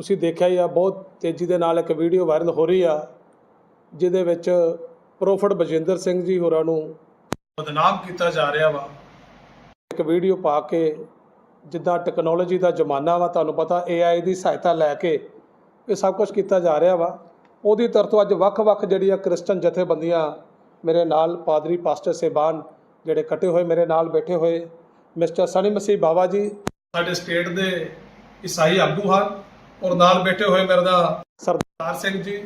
ਤੁਸੀਂ ਦੇਖਿਆ ਹੀ ਆ, ਬਹੁਤ ਤੇਜ਼ੀ ਦੇ ਨਾਲ ਇੱਕ ਵੀਡੀਓ ਵਾਇਰਲ ਹੋ ਰਹੀ ਆ, ਜਿਹਦੇ ਵਿੱਚ ਪ੍ਰੋਫਟ ਬਜਿੰਦਰ ਸਿੰਘ ਜੀ ਹੋਰਾਂ ਨੂੰ ਬਦਨਾਮ ਕੀਤਾ ਜਾ ਰਿਹਾ ਵਾ। ਇੱਕ ਵੀਡੀਓ ਪਾ ਕੇ ਜਿੱਦਾਂ ਟੈਕਨੋਲੋਜੀ ਦਾ ਜ਼ਮਾਨਾ ਵਾ, ਤੁਹਾਨੂੰ ਪਤਾ AI ਦੀ ਸਹਾਇਤਾ ਲੈ ਕੇ ਇਹ ਸਭ ਕੁਝ ਕੀਤਾ ਜਾ ਰਿਹਾ ਵਾ। ਉਹਦੀ ਤਰਤੋਂ ਅੱਜ ਵੱਖ-ਵੱਖ ਜਿਹੜੀਆਂ ਕ੍ਰਿਸਚਨ ਜਥੇਬੰਦੀਆਂ ਮੇਰੇ ਨਾਲ, ਪਾਦਰੀ ਪਾਸਟਰ ਸੇਬਾਨ ਜਿਹੜੇ ਕੱਟੇ ਹੋਏ ਮੇਰੇ ਨਾਲ ਬੈਠੇ ਹੋਏ, ਮਿਸਟਰ ਸਨੀ ਮਸੀਹ ਬਾਵਾ ਜੀ, ਸਾਡੇ ਸਟੇਟ ਦੇ ਈਸਾਈ ਆਗੂ ਹਨ। ਔਰ ਨਾਲ ਬੈਠੇ ਹੋਏ ਮੇਰੇ ਦਾ ਸਰਦਾਰ ਸਿੰਘ ਜੀ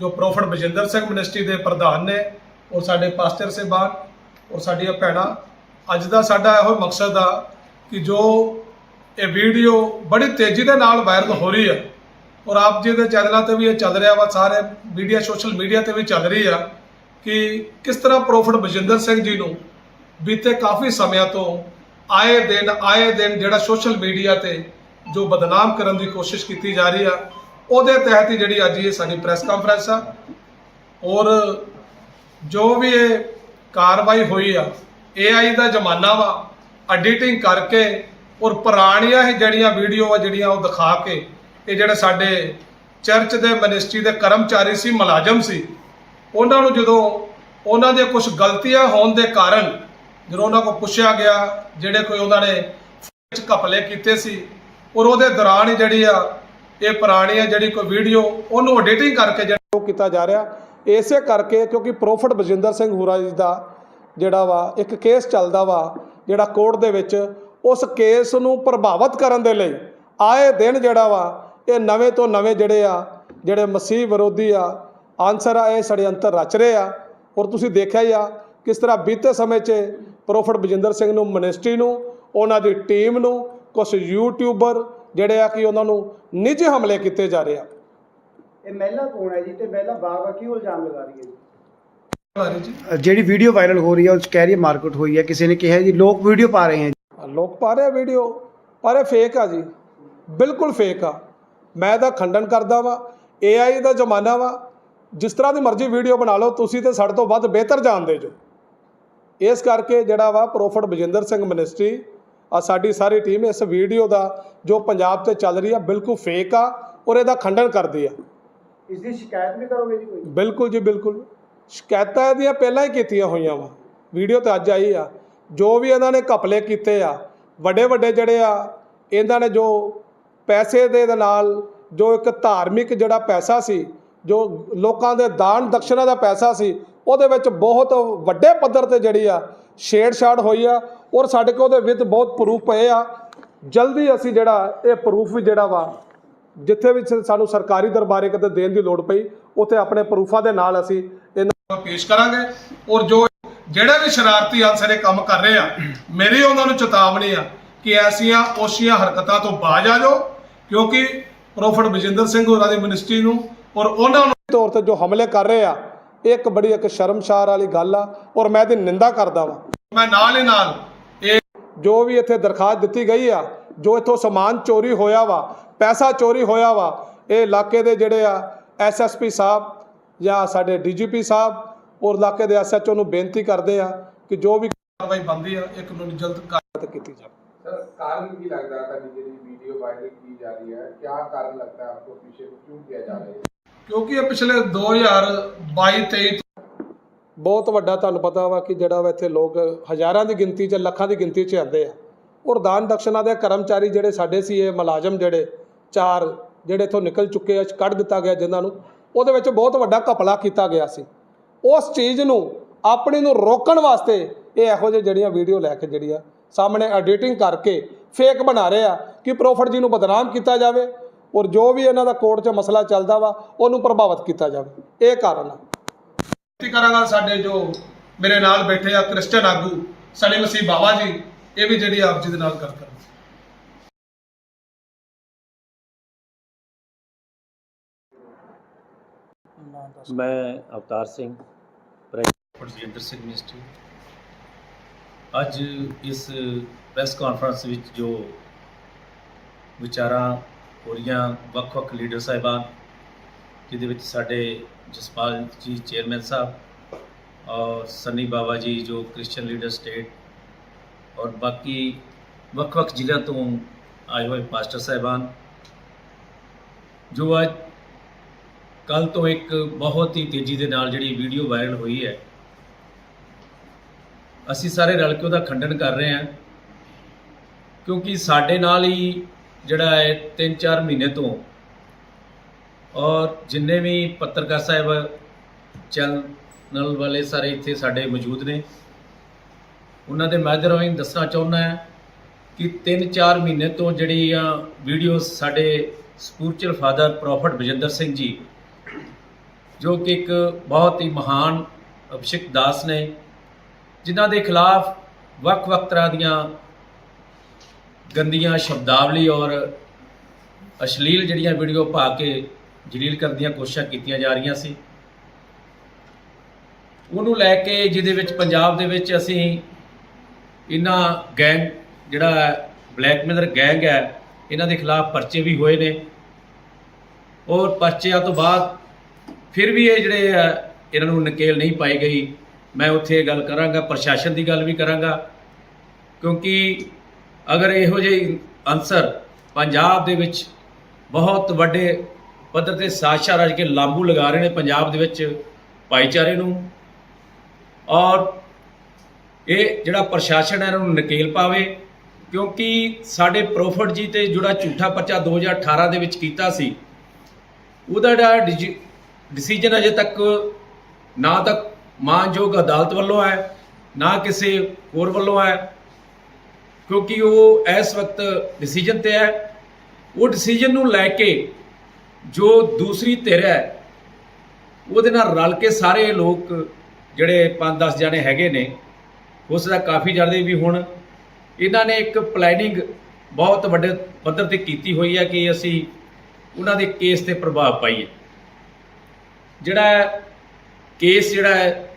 ਜੋ ਪ੍ਰੋਫਟ ਬਜਿੰਦਰ ਸਿੰਘ ਮਿਨਿਸਟਰੀ ਦੇ ਪ੍ਰਧਾਨ ਨੇ ਔਰ ਸਾਡੇ ਪਾਸਟਰ ਸੇਬਾਨ ਔਰ ਸਾਡੀਆਂ ਭੈਣਾਂ ਅੱਜ ਦਾ ਸਾਡਾ ਇਹੋ ਮਕਸਦ ਆ ਕਿ ਜੋ ਇਹ ਵੀਡੀਓ ਬੜੀ ਤੇਜ਼ੀ ਦੇ ਨਾਲ ਵਾਇਰਲ ਹੋ ਰਹੀ ਹੈ ਔਰ ਆਪ ਜੀ ਦੇ ਚੈਨਲਾਂ ਤੇ ਵੀ ਇਹ ਚੱਲ ਰਿਹਾ ਵਾ ਸਾਰੇ ਮੀਡੀਆ ਸੋਸ਼ਲ ਮੀਡੀਆ ਤੇ ਵੀ ਚੱਲ ਰਹੀ ਆ ਕਿ ਕਿਸ ਤਰ੍ਹਾਂ ਪ੍ਰੋਫਟ ਬਜਿੰਦਰ ਸਿੰਘ ਜੀ ਨੂੰ ਬੀਤੇ ਕਾਫੀ ਸਮਿਆਂ ਤੋਂ ਆਏ ਦਿਨ ਆਏ ਦਿਨ ਜਿਹੜਾ ਸੋਸ਼ਲ ਮੀਡੀਆ ਤੇ ਜੋ ਬਦਨਾਮ ਕਰਨ ਦੀ ਕੋਸ਼ਿਸ਼ ਕੀਤੀ ਜਾ ਰਹੀ ਆ, ਉਹਦੇ ਤਹਿਤ ਹੀ ਜਿਹੜੀ ਅੱਜ ਇਹ ਸਾਡੀ ਪ੍ਰੈਸ ਕਾਨਫਰੰਸ ਆ, ਔਰ ਜੋ ਵੀ ਇਹ ਕਾਰਵਾਈ ਹੋਈ ਆ AI ਦਾ ਜ਼ਮਾਨਾ ਵਾ ਐਡੀਟਿੰਗ ਕਰਕੇ, ਔਰ ਪੁਰਾਣੀਆਂ ਹੀ ਜਿਹੜੀਆਂ ਵੀਡੀਓ ਆ, ਜਿਹੜੀਆਂ ਉਹ ਦਿਖਾ ਕੇ, ਇਹ ਜਿਹੜੇ ਸਾਡੇ ਚਰਚ ਦੇ ਮਿਨਿਸਟਰੀ ਦੇ ਕਰਮਚਾਰੀ ਸੀ, ਮੁਲਾਜ਼ਮ ਸੀ, ਉਹਨਾਂ ਨੂੰ ਜਦੋਂ ਉਹਨਾਂ ਦੀਆਂ ਕੁਝ ਗਲਤੀਆਂ ਹੋਣ ਦੇ ਕਾਰਨ ਜਦੋਂ ਉਹਨਾਂ ਕੋਲ ਪੁੱਛਿਆ ਗਿਆ, ਜਿਹੜੇ ਕੋਈ ਉਹਨਾਂ ਨੇ ਵਿੱਚ ਘਪਲੇ ਕੀਤੇ ਸੀ ਔਰ ਉਹਦੇ ਦੌਰਾਨ ਹੀ ਜਿਹੜੀ ਆ, ਇਹ ਪੁਰਾਣੀ ਆ ਜਿਹੜੀ ਕੋਈ ਵੀਡੀਓ, ਉਹਨੂੰ ਐਡੀਟਿੰਗ ਕਰਕੇ ਜਿਹੜਾ ਉਹ ਕੀਤਾ ਜਾ ਰਿਹਾ। ਇਸੇ ਕਰਕੇ ਕਿਉਂਕਿ ਪ੍ਰੋਫਟ ਬਜਿੰਦਰ ਸਿੰਘ ਹੂਰਾ ਜੀ ਦਾ ਜਿਹੜਾ ਵਾ, ਇੱਕ ਕੇਸ ਚੱਲਦਾ ਵਾ, ਜਿਹੜਾ ਕੋਰਟ ਦੇ ਵਿੱਚ, ਉਸ ਕੇਸ ਨੂੰ ਪ੍ਰਭਾਵਿਤ ਕਰਨ ਦੇ ਲਈ ਆਏ ਦਿਨ ਜਿਹੜਾ ਵਾ, ਇਹ ਨਵੇਂ ਤੋਂ ਨਵੇਂ ਜਿਹੜੇ ਆ, ਜਿਹੜੇ ਮਸੀਹ ਵਿਰੋਧੀ ਆ ਆਨਸਰ ਆ, ਇਹ ષਡਯੰਤਰ ਰਚ ਰਹੇ ਆ। ਔਰ ਤੁਸੀਂ ਦੇਖਿਆ ਹੀ ਆ, ਕਿਸ ਤਰ੍ਹਾਂ ਬੀਤੇ ਸਮੇਂ 'ਚ ਪ੍ਰੋਫਟ ਬਜਿੰਦਰ ਸਿੰਘ ਨੂੰ ਮਿਨਿਸਟਰੀ ਨੂੰ, ਉਹਨਾਂ ਦੀ ਟੀਮ ਨੂੰ ਕੁਝ ਯੂਟਿਊਬਰ ਜਿਹੜੇ ਆ ਕਿ ਉਹਨਾਂ ਨੂੰ ਨਿੱਜੀ ਹਮਲੇ ਕੀਤੇ ਜਾ ਰਹੇ ਆ। ਇਹ ਮਹਿਲਾ ਕੌਣ ਹੈ ਜੀ? ਤੇ ਮਹਿਲਾ ਬਾਰ-ਬਾਰ ਕਿਉਂ ਇਲਜ਼ਾਮ ਲਗਾ ਰਹੀ ਹੈ ਜੀ? ਜਿਹੜੀ ਵੀਡੀਓ ਵਾਇਰਲ ਹੋ ਰਹੀ ਹੈ ਉਹ ਕਹਿ ਰਹੀ ਹੈ ਮਾਰਕੀਟ ਹੋਈ ਹੈ। ਕਿਸੇ ਨੇ ਕਿਹਾ ਜੀ ਲੋਕ ਵੀਡੀਓ ਪਾ ਰਹੇ ਹੈ ਲੋਕ ਪਾ ਰਹੇ ਵੀਡੀਓ ਪਰ ਇਹ ਫੇਕ ਆ ਜੀ। ਬਿਲਕੁਲ ਫੇਕ ਆ। ਮੈਂ ਇਹਦਾ ਖੰਡਨ ਕਰਦਾ ਵਾਂ। AI ਦਾ ਜ਼ਮਾਨਾ ਵਾ। ਜਿਸ ਤਰ੍ਹਾਂ ਦੀ ਮਰਜ਼ੀ ਵੀਡੀਓ ਬਣਾ ਲਓ ਤੁਸੀਂ ਤੇ ਸਾਡੇ ਤੋਂ ਵੱਧ ਬਿਹਤਰ ਜਾਣਦੇ ਜੋ। ਇਸ ਕਰਕੇ ਜਿਹੜਾ ਵਾ ਪ੍ਰੋਫਟ ਬਜਿੰਦਰ ਸਿੰਘ ਮਿਨਿਸਟਰੀ ਆ ਸਾਡੀ ਸਾਰੀ ਟੀਮ ਇਸ ਵੀਡੀਓ ਦਾ ਜੋ ਪੰਜਾਬ ਤੇ ਚੱਲ ਰਹੀ ਆ ਬਿਲਕੁਲ ਫੇਕ ਆ ਔਰ ਇਹਦਾ ਖੰਡਨ ਕਰਦੀ ਆ। ਇਸ ਦੀ ਸ਼ਿਕਾਇਤ ਵੀ ਕਰੋਗੇ ਜੀ ਕੋਈ? ਬਿਲਕੁਲ ਜੀ ਬਿਲਕੁਲ। ਸ਼ਿਕਾਇਤਾਂ ਇਹਦੀਆਂ ਪਹਿਲਾਂ ਹੀ ਕੀਤੀਆਂ ਹੋਈਆਂ ਵਾ। ਵੀਡੀਓ ਤੇ ਅੱਜ ਆਈ ਆ। ਜੋ ਵੀ ਇਹਨਾਂ ਨੇ ਘਪਲੇ ਕੀਤੇ ਆ ਵੱਡੇ ਵੱਡੇ ਜਿਹੜੇ ਆ ਇਹਨਾਂ ਨੇ ਜੋ ਪੈਸੇ ਦੇ ਦੇ ਨਾਲ ਜੋ ਇੱਕ ਧਾਰਮਿਕ ਜਿਹੜਾ ਪੈਸਾ ਸੀ ਜੋ ਲੋਕਾਂ ਦੇ ਦਾਨ ਦਕਸ਼ਨਾ ਦਾ ਪੈਸਾ ਸੀ ਉਹਦੇ ਵਿੱਚ ਬਹੁਤ ਵੱਡੇ ਪੱਧਰ ਤੇ ਜਿਹੜੀ ਆ ਛੇੜਛਾੜ ਹੋਈ ਆ ਔਰ ਸਾਡੇ ਕੋਲ ਉਹਦੇ ਵਿੱਚ ਬਹੁਤ ਪ੍ਰੂਫ ਪਏ ਆ। ਜਲਦੀ ਅਸੀਂ ਜਿਹੜਾ, ਇਹ ਪ੍ਰੂਫ ਵੀ ਜਿਹੜਾ ਵਾ, ਜਿੱਥੇ ਵੀ ਸਾਨੂੰ ਸਰਕਾਰੀ ਦਰਬਾਰੇ ਕਿਤੇ ਦੇਣ ਦੀ ਲੋੜ ਪਈ, ਉੱਥੇ ਆਪਣੇ ਪ੍ਰੂਫਾਂ ਦੇ ਨਾਲ ਅਸੀਂ ਇਹਨਾਂ ਨੂੰ ਪੇਸ਼ ਕਰਾਂਗੇ। ਔਰ ਜੋ ਜਿਹੜੇ ਵੀ ਸ਼ਰਾਰਤੀ ਅਨਸਰ ਇਹ ਕੰਮ ਕਰ ਰਹੇ ਆ, ਮੇਰੀ ਉਹਨਾਂ ਨੂੰ ਚੇਤਾਵਨੀ ਆ ਕਿ ਐਸੀਆਂ ਓਸ਼ੀਆਂ ਹਰਕਤਾਂ ਤੋਂ ਬਾਜ ਆ ਜਾਓ, ਕਿਉਂਕਿ ਪ੍ਰੋਫਟ ਬਜਿੰਦਰ ਸਿੰਘ ਹੋਰਾਂ ਦੀ ਮਿਨਿਸਟਰੀ ਨੂੰ ਔਰ ਉਹਨਾਂ ਨੂੰ ਤੌਰ ਤੇ ਜੋ ਹਮਲੇ ਕਰ ਰਹੇ ਆ, ਇਹ ਇੱਕ ਬੜੀ ਇੱਕ ਸ਼ਰਮਸ਼ਾਰ ਵਾਲੀ ਗੱਲ ਆ, ਔਰ ਮੈਂ ਇਹਦੀ ਨਿੰਦਾ ਕਰਦਾ ਵਾਂ। ਮੈਂ ਨਾਲ ਹੀ ਨਾਲ ਇਹ ਜੋ ਵੀ ਇੱਥੇ ਦਰਖਾਸਤ ਦਿੱਤੀ ਗਈ ਆ ਜੋ ਇੱਥੋਂ ਸਮਾਨ ਚੋਰੀ ਹੋਇਆ ਵਾ ਪੈਸਾ ਚੋਰੀ ਹੋਇਆ ਵਾ ਇਹ ਇਲਾਕੇ ਦੇ ਜਿਹੜੇ ਆ ਐਸਐਸਪੀ ਸਾਹਿਬ ਜਾਂ ਸਾਡੇ ਡੀਜੀਪੀ ਸਾਹਿਬ ਔਰ ਇਲਾਕੇ ਦੇ ਐਸਐਚਓ ਨੂੰ ਬੇਨਤੀ ਕਰਦੇ ਆ ਕਿ ਜੋ ਵੀ ਕਾਰਵਾਈ ਬੰਦੀ ਆ ਇਹ ਕਾਨੂੰਨ ਜਲਦ ਕਾਰਵਾਈ ਕੀਤੀ ਜਾਵੇ। ਕਾਰਨ ਕੀ ਲੱਗਦਾ ਤੁਹਾਡੀ ਜਿਹੜੀ ਵੀਡੀਓ ਵਾਇਰਲ ਕੀਤੀ ਜਾ ਰਹੀ ਹੈ? ਕੀ ਕਾਰਨ ਲੱਗਦਾ ਆਪਕੋ ਪਿੱਛੇ? ਕਿਉਂ ਕਿਹਾ ਜਾ ਰਿਹਾ ਹੈ? ਕਿਉਂਕਿ ਇਹ ਪਿਛਲੇ 2022 23 ਬਹੁਤ ਵੱਡਾ ਤੁਹਾਨੂੰ ਪਤਾ ਵਾ ਕਿ ਜਿਹੜਾ ਵਾ ਇੱਥੇ ਲੋਕ ਹਜ਼ਾਰਾਂ ਦੀ ਗਿਣਤੀ 'ਚ, ਲੱਖਾਂ ਦੀ ਗਿਣਤੀ 'ਚ ਆਉਂਦੇ ਆ। ਔਰ ਦਾਨ ਦਕਸ਼ਨਾ ਦੇ ਕਰਮਚਾਰੀ ਜਿਹੜੇ ਸਾਡੇ ਸੀ, ਇਹ ਮੁਲਾਜ਼ਮ ਜਿਹੜੇ, ਚਾਰ ਜਿਹੜੇ ਇੱਥੋਂ ਨਿਕਲ ਚੁੱਕੇ ਆ, ਕੱਢ ਦਿੱਤਾ ਗਿਆ ਜਿਨ੍ਹਾਂ ਨੂੰ, ਉਹਦੇ ਵਿੱਚ ਬਹੁਤ ਵੱਡਾ ਘਪਲਾ ਕੀਤਾ ਗਿਆ ਸੀ। ਉਸ ਚੀਜ਼ ਨੂੰ, ਆਪਣੀ ਨੂੰ ਰੋਕਣ ਵਾਸਤੇ ਇਹ ਇਹੋ ਜਿਹੇ ਜਿਹੜੀਆਂ ਵੀਡੀਓ ਲੈ ਕੇ ਜਿਹੜੀਆਂ ਸਾਹਮਣੇ ਐਡੀਟਿੰਗ ਕਰਕੇ ਫੇਕ ਬਣਾ ਰਹੇ ਆ ਕਿ ਪ੍ਰੋਫਟ ਜੀ ਨੂੰ ਬਦਨਾਮ ਕੀਤਾ ਜਾਵੇ ਔਰ ਜੋ ਵੀ ਇਹਨਾਂ ਦਾ ਕੋਰਟ 'ਚ ਮਸਲਾ ਚੱਲਦਾ ਵਾ, ਉਹਨੂੰ ਪ੍ਰਭਾਵਿਤ ਕੀਤਾ ਜਾਵੇ। ਇਹ ਕਾਰਨ ਆ। ਬੇਨਤੀ ਕਰਾਂਗਾ ਸਾਡੇ ਜੋ ਮੇਰੇ ਨਾਲ ਬੈਠੇ ਆ ਕ੍ਰਿਸਚੀਅਨ ਆਗੂ ਸਲੀ ਮਸੀਹ ਬਾਵਾ ਜੀ ਇਹ ਵੀ ਜਿਹੜੀ ਆਪ ਜੀ ਦੇ ਨਾਲ ਗੱਲ ਕਰਨ ਮੈਂ ਅਵਤਾਰ ਸਿੰਘ ਰਜਿੰਦਰ ਸਿੰਘ ਮਿਨਿਸਟਰੀ। ਅੱਜ ਇਸ ਪ੍ਰੈਸ ਕਾਨਫਰੰਸ ਵਿੱਚ ਜੋ ਵਿਚਾਰਾਂ ਹੋ ਰਹੀਆਂ ਵੱਖ-ਵੱਖ ਲੀਡਰ ਸਾਹਿਬਾਨ ਜਿਹਦੇ ਵਿੱਚ ਸਾਡੇ ਜਸਪਾਲ ਜੀ ਚੇਅਰਮੈਨ ਸਾਹਿਬ ਔਰ ਸਨੀ ਬਾਬਾ ਜੀ ਜੋ ਕ੍ਰਿਸਚੀਅਨ ਲੀਡਰ ਸਟੇਟ ਔਰ ਬਾਕੀ ਵੱਖ-ਵੱਖ ਜ਼ਿਲ੍ਹਿਆਂ ਤੋਂ ਆਏ ਹੋਏ ਪਾਸਟਰ ਸਾਹਿਬਾਨ, ਜੋ ਅੱਜ ਕੱਲ ਤੋਂ ਇੱਕ ਬਹੁਤ ਹੀ ਤੇਜ਼ੀ ਦੇ ਨਾਲ ਜਿਹੜੀ ਵੀਡੀਓ ਵਾਇਰਲ ਹੋਈ ਹੈ, ਅਸੀਂ ਸਾਰੇ ਰਲ ਕੇ ਉਹਦਾ ਖੰਡਨ ਕਰ ਰਹੇ ਹਾਂ, ਕਿਉਂਕਿ ਸਾਡੇ ਨਾਲ ਹੀ ਜਿਹੜਾ ਹੈ 3-4 ਮਹੀਨੇ ਤੋਂ ਔਰ ਜਿੰਨੇ ਵੀ ਪੱਤਰਕਾਰ ਸਾਹਿਬ ਚੈਨਲ ਵਾਲੇ ਸਾਰੇ ਇੱਥੇ ਸਾਡੇ ਮੌਜੂਦ ਨੇ, ਉਹਨਾਂ ਦੇ ਮਾਧਿਅਮ ਰਾਹੀਂ ਦੱਸਣਾ ਚਾਹੁੰਦਾ ਹਾਂ ਕਿ 3-4 ਮਹੀਨੇ ਤੋਂ ਜਿਹੜੀ ਆ ਵੀਡੀਓ ਸਾਡੇ spiritual father prophet Bajinder Singh ji, ਜੋ ਕਿ ਇੱਕ ਬਹੁਤ ਹੀ ਮਹਾਨ ਅਭਿਸ਼ੇਕ ਦਾਸ ਨੇ, ਜਿਨ੍ਹਾਂ ਦੇ ਖਿਲਾਫ ਵੱਖ-ਵੱਖ ਤਰ੍ਹਾਂ ਦੀਆਂ ਗੰਦੀਆਂ ਸ਼ਬਦਾਵਲੀ ਔਰ ਅਸ਼ਲੀਲ ਜਿਹੜੀਆਂ ਵੀਡੀਓ ਪਾ ਕੇ ਜਲੀਲ ਕਰਨ ਦੀਆਂ ਕੋਸ਼ਿਸ਼ਾਂ ਕੀਤੀਆਂ ਜਾ ਰਹੀਆਂ ਸੀ। ਉਹਨੂੰ ਲੈ ਕੇ ਜਿਹਦੇ ਵਿੱਚ ਪੰਜਾਬ ਦੇ ਵਿੱਚ ਅਸੀਂ ਇਹਨਾਂ ਗੈਂਗ, ਜਿਹੜਾ ਬਲੈਕਮੇਲਰ ਗੈਂਗ ਹੈ ਇਹਨਾਂ ਦੇ ਖਿਲਾਫ ਪਰਚੇ ਵੀ ਹੋਏ ਨੇ। ਔਰ ਪਰਚਿਆਂ ਤੋਂ ਬਾਅਦ ਫਿਰ ਵੀ ਇਹ ਜਿਹੜੇ ਆ ਇਹਨਾਂ ਨੂੰ ਨਕੇਲ ਨਹੀਂ ਪਾਈ ਗਈ। ਮੈਂ ਉੱਥੇ ਇਹ ਗੱਲ ਕਰਾਂਗਾ, ਪ੍ਰਸ਼ਾਸਨ ਦੀ ਗੱਲ ਵੀ ਕਰਾਂਗਾ। ਕਿਉਂਕਿ ਅਗਰ ਇਹੋ ਜਿਹੇ ਅਨਸਰ ਪੰਜਾਬ ਦੇ ਵਿੱਚ ਬਹੁਤ ਵੱਡੇ ਪੱਧਰ ਤੇ ਸਾਜ਼ਿਸ਼ਾਂ ਰਚ ਕੇ ਲਾਂਬੂ ਲਗਾ ਰਹੇ ਨੇ ਪੰਜਾਬ ਦੇ ਵਿੱਚ ਭਾਈਚਾਰੇ ਨੂੰ। ਔਰ ਇਹ ਜਿਹੜਾ ਪ੍ਰਸ਼ਾਸਨ ਹੈ, ਇਹਨਾਂ ਨੂੰ ਨਕੇਲ ਪਾਵੇ, ਕਿਉਂਕਿ ਸਾਡੇ ਪ੍ਰੋਫਟ ਜੀ ਤੇ ਜਿਹੜਾ ਝੂਠਾ ਪਰਚਾ 2018 ਦੇ ਵਿੱਚ ਕੀਤਾ ਸੀ, ਉਹਦਾ ਜਿਹੜਾ ਡਿਸੀਜਨ ਅਜੇ ਤੱਕ ਨਾ ਤੱਕ ਮਾਨਯੋਗ ਅਦਾਲਤ ਵੱਲੋਂ ਹੈ, ਨਾ ਕਿਸੇ ਹੋਰ ਵੱਲੋਂ ਹੈ, ਕਿਉਂਕਿ ਉਹ ਇਸ ਵਕਤ ਡਿਸੀਜਨ ਤੇ ਹੈ। ਉਹ ਡਿਸੀਜਨ ਨੂੰ ਲੈ ਕੇ ਜੋ ਦੂਸਰੀ ਧਿਰ ਹੈ, ਉਹਦੇ ਨਾਲ ਰਲ ਕੇ ਸਾਰੇ ਲੋਕ ਜਿਹੜੇ 5-10 ਜਣੇ ਹੈਗੇ ਨੇ, ਉਸ ਦਾ ਕਾਫੀ ਜ਼ਿਆਦਾ ਵੀ ਹੁਣ ਇਹਨਾਂ ਨੇ ਇੱਕ ਪਲੈਨਿੰਗ ਬਹੁਤ ਵੱਡੇ ਪੱਧਰ ਤੇ ਕੀਤੀ ਹੋਈ ਹੈ ਕਿ ਅਸੀਂ ਉਹਨਾਂ ਦੇ ਕੇਸ ਤੇ ਪ੍ਰਭਾਵ ਪਾਈਏ। ਜਿਹੜਾ ਕੇਸ ਜਿਹੜਾ ਹੈ,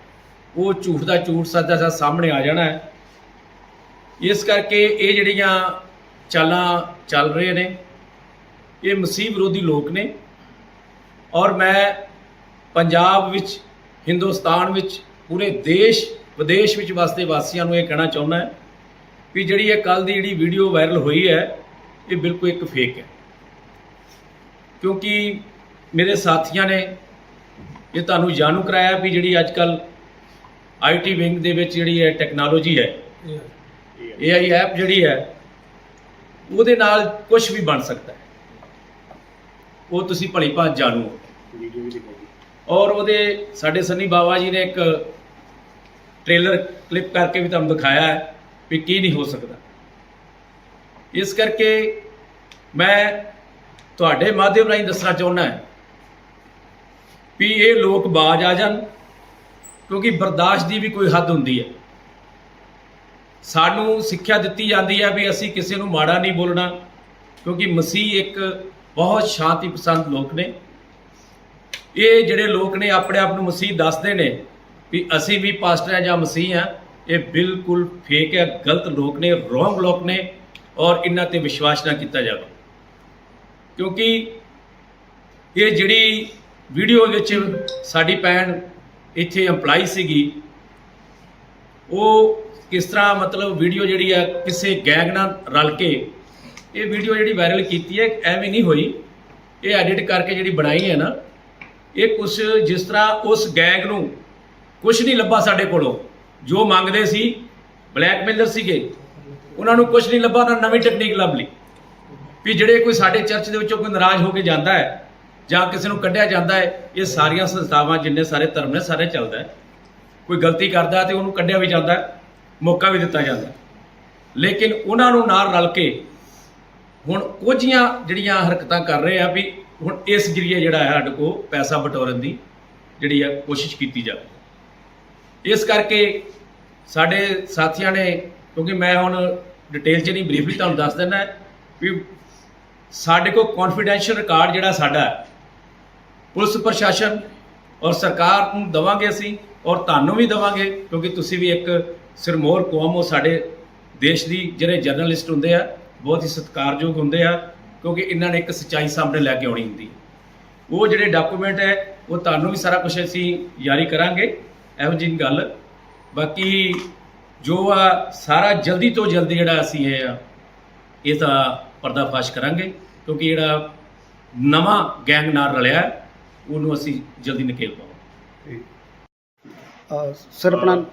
ਉਹ ਝੂਠ ਦਾ ਝੂਠ, ਸੱਚ ਸੱਚ ਸਾਹਮਣੇ ਆ ਜਾਣਾ ਹੈ। ਇਸ ਕਰਕੇ ਇਹ ਜਿਹੜੀਆਂ ਚਾਲਾਂ ਚੱਲ ਰਹੇ ਨੇ ਇਹ ਮਸੀਹ ਵਿਰੋਧੀ ਲੋਕ ਨੇ। ਔਰ ਮੈਂ ਪੰਜਾਬ ਵਿੱਚ ਹਿੰਦੁਸਤਾਨ ਵਿੱਚ ਪੂਰੇ ਦੇਸ਼ ਵਿਦੇਸ਼ ਵਿੱਚ ਵਸਦੇ ਵਾਸੀਆਂ ਨੂੰ ਇਹ ਕਹਿਣਾ ਚਾਹੁੰਦਾ ਹਾਂ ਵੀ ਜਿਹੜੀ ਇਹ ਕੱਲ ਦੀ ਜਿਹੜੀ ਵੀਡੀਓ ਵਾਇਰਲ ਹੋਈ ਹੈ ਇਹ ਬਿਲਕੁਲ ਇੱਕ ਫੇਕ ਹੈ। ਕਿਉਂਕਿ ਮੇਰੇ ਸਾਥੀਆਂ ਨੇ ਇਹ ਤੁਹਾਨੂੰ ਜਾਣੂ ਕਰਾਇਆ ਵੀ ਜਿਹੜੀ ਅੱਜ ਕੱਲ ਆਈਟੀ ਵਿੰਗ ਦੇ ਵਿੱਚ ਜਿਹੜੀ ਹੈ ਟੈਕਨੋਲੋਜੀ ਹੈ AI ਐਪ ਜਿਹੜੀ ਹੈ ਉਹਦੇ ਨਾਲ ਕੁਝ ਵੀ ਬਣ ਸਕਦਾ ਹੈ। ਉਹ ਤੁਸੀਂ ਭਲੀ ਭਾਂਤ ਜਾਣੂ। ਹੋ ਔਰ ਉਹਦੇ ਸਾਡੇ ਸੰਨੀ ਬਾਬਾ ਜੀ ਨੇ ਇੱਕ ਟ੍ਰੇਲਰ ਕਲਿੱਪ ਕਰਕੇ ਵੀ ਤੁਹਾਨੂੰ ਦਿਖਾਇਆ ਹੈ ਵੀ ਕੀ ਨਹੀਂ ਹੋ ਸਕਦਾ। ਇਸ ਕਰਕੇ ਮੈਂ ਤੁਹਾਡੇ ਮਾਧਿਅਮ ਰਾਹੀਂ ਦੱਸਣਾ ਚਾਹੁੰਦਾ ਹਾਂ ਵੀ ਇਹ ਲੋਕ ਬਾਜ ਆ ਜਾਣ, ਕਿਉਂਕਿ ਬਰਦਾਸ਼ਤ ਦੀ ਵੀ ਕੋਈ ਹੱਦ ਹੁੰਦੀ ਹੈ। ਸਾਨੂੰ ਸਿੱਖਿਆ ਦਿੱਤੀ ਜਾਂਦੀ ਹੈ ਵੀ ਅਸੀਂ ਕਿਸੇ ਨੂੰ ਮਾੜਾ ਨਹੀਂ ਬੋਲਣਾ, ਕਿਉਂਕਿ ਮਸੀਹ ਇੱਕ ਬਹੁਤ ਸ਼ਾਂਤੀ ਪਸੰਦ ਲੋਕ ਨੇ। ਇਹ ਜਿਹੜੇ ਲੋਕ ਨੇ ਆਪਣੇ ਆਪ ਨੂੰ ਮਸੀਹ ਦੱਸਦੇ ਨੇ ਵੀ ਅਸੀਂ ਵੀ ਪਾਸਟਰ ਹਾਂ ਜਾਂ ਮਸੀਹ ਹਾਂ, ਇਹ ਬਿਲਕੁਲ ਫੇਕ ਹੈ, ਗਲਤ ਲੋਕ ਨੇ ਰੋਂਗ ਲੋਕ ਨੇ ਔਰ ਇਹਨਾਂ ਤੇ ਵਿਸ਼ਵਾਸ ਨਾ ਕੀਤਾ ਜਾਵੇ। ਕਿਉਂਕਿ ਇਹ ਜਿਹੜੀ ਵੀਡੀਓ ਵਿੱਚ ਸਾਡੀ ਭੈਣ ਇੱਥੇ EMPLOYE ਸੀਗੀ, ਉਹ ਕਿਸ ਤਰ੍ਹਾਂ ਮਤਲਬ ਵੀਡੀਓ ਜਿਹੜੀ ਆ ਕਿਸੇ ਗੈਂਗ ਨਾਲ ਰਲ ਕੇ ਇਹ ਵੀਡੀਓ ਜਿਹੜੀ ਵਾਇਰਲ ਕੀਤੀ ਹੈ, ਐਵੇਂ ਨਹੀਂ ਹੋਈ। ਇਹ ਐਡਿਟ ਕਰਕੇ ਜਿਹੜੀ ਬਣਾਈ ਹੈ ਨਾ, ਇਹ ਕੁਝ ਜਿਸ ਤਰ੍ਹਾਂ ਉਸ ਗੈਂਗ ਨੂੰ ਕੁਝ ਨਹੀਂ ਲੱਭਾ ਸਾਡੇ ਕੋਲੋਂ। ਜੋ ਮੰਗਦੇ ਸੀ ਬਲੈਕਮੇਲਰ ਸੀਗੇ, ਉਹਨਾਂ ਨੂੰ ਕੁਝ ਨਹੀਂ ਲੱਭਾ, ਉਹਨਾਂ ਨਵੀਂ ਟੈਕਨੀਕ ਲੱਭ ਲਈ। ਵੀ ਜਿਹੜੇ ਕੋਈ ਸਾਡੇ ਚਰਚ ਦੇ ਵਿੱਚੋਂ ਕੋਈ ਨਾਰਾਜ਼ ਹੋ ਕੇ ਜਾਂਦਾ ਹੈ, ਜਾਂ ਕਿਸੇ ਨੂੰ ਕੱਢਿਆ ਜਾਂਦਾ ਹੈ, ਇਹ ਸਾਰੀਆਂ ਸੰਸਥਾਵਾਂ ਜਿੰਨੇ ਸਾਰੇ ਧਰਮ ਨੇ, ਸਾਰੇ ਚੱਲਦਾ ਹੈ। ਕੋਈ ਗਲਤੀ ਕਰਦਾ ਹੈ ਤੇ ਉਹਨੂੰ ਕੱਢਿਆ ਵੀ ਜਾਂਦਾ ਹੈ, ਮੌਕਾ ਵੀ ਦਿੱਤਾ ਜਾਂਦਾ ਲੇਕਿਨ ਉਹਨਾਂ ਨੂੰ ਨਾਲ ਰਲ ਕੇ ਹੁਣ ਕੁਝੀਆਂ ਜਿਹੜੀਆਂ ਹਰਕਤਾਂ ਕਰ ਰਹੇ ਆ ਵੀ ਹੁਣ ਇਸ ਜਰੀਏ ਜਿਹੜਾ ਹੈ ਸਾਡੇ ਕੋ ਪੈਸਾ ਬਟੋਰਨ ਦੀ ਜਿਹੜੀ ਹੈ ਕੋਸ਼ਿਸ਼ ਕੀਤੀ ਜਾਵੇ। ਇਸ ਕਰਕੇ ਸਾਡੇ ਸਾਥੀਆਂ ਨੇ, ਕਿਉਂਕਿ ਮੈਂ ਹੁਣ ਡਿਟੇਲ 'ਚ ਨਹੀਂ ਬਰੀਫਲੀ ਤੁਹਾਨੂੰ ਦੱਸ ਦਿੰਦਾ, ਵੀ ਸਾਡੇ ਕੋਲ ਕੌਨਫੀਡੈਂਸ਼ੀਅਲ ਰਿਕਾਰਡ ਜਿਹੜਾ ਸਾਡਾ ਪੁਲਿਸ ਪ੍ਰਸ਼ਾਸਨ ਔਰ ਸਰਕਾਰ ਨੂੰ ਦਵਾਂਗੇ ਅਸੀਂ ਔਰ ਤੁਹਾਨੂੰ ਵੀ ਦਵਾਂਗੇ, ਕਿਉਂਕਿ ਤੁਸੀਂ ਵੀ ਇੱਕ ਸਿਰਮੌਰ ਕੌਮ ਹੋ ਸਾਡੇ ਦੇਸ਼ ਦੀ, ਜਿਹੜੇ ਜਰਨਲਿਸਟ ਹੁੰਦੇ ਆ ਬਹੁਤ ਹੀ ਸਤਿਕਾਰਯੋਗ ਹੁੰਦੇ ਆ ਕਿਉਂਕਿ ਇਹਨਾਂ ਨੇ ਇੱਕ ਸੱਚਾਈ ਸਾਹਮਣੇ ਲੈ ਕੇ ਆਉਣੀ ਹੁੰਦੀ। ਉਹ ਜਿਹੜੇ ਡਾਕੂਮੈਂਟ ਹੈ ਉਹ ਤੁਹਾਨੂੰ ਵੀ ਸਾਰਾ ਕੁਝ ਅਸੀਂ ਜਾਰੀ ਕਰਾਂਗੇ ਇਹੋ ਜਿਹੀ ਗੱਲ। ਬਾਕੀ ਜੋ ਆ ਸਾਰਾ ਜਲਦੀ ਤੋਂ ਜਲਦੀ ਜਿਹੜਾ ਅਸੀਂ ਇਹ ਆ ਇਹ ਤਾਂ ਪਰਦਾਫਾਸ਼ ਕਰਾਂਗੇ ਕਿਉਂਕਿ ਜਿਹੜਾ ਨਵਾਂ ਗੈਂਗ ਨਾਲ ਰਲਿਆ ਉਹਨੂੰ ਅਸੀਂ ਜਲਦੀ ਨਕੇਲ ਪਾਵਾਂਗੇ। ਸਰ ਆਪਣਾ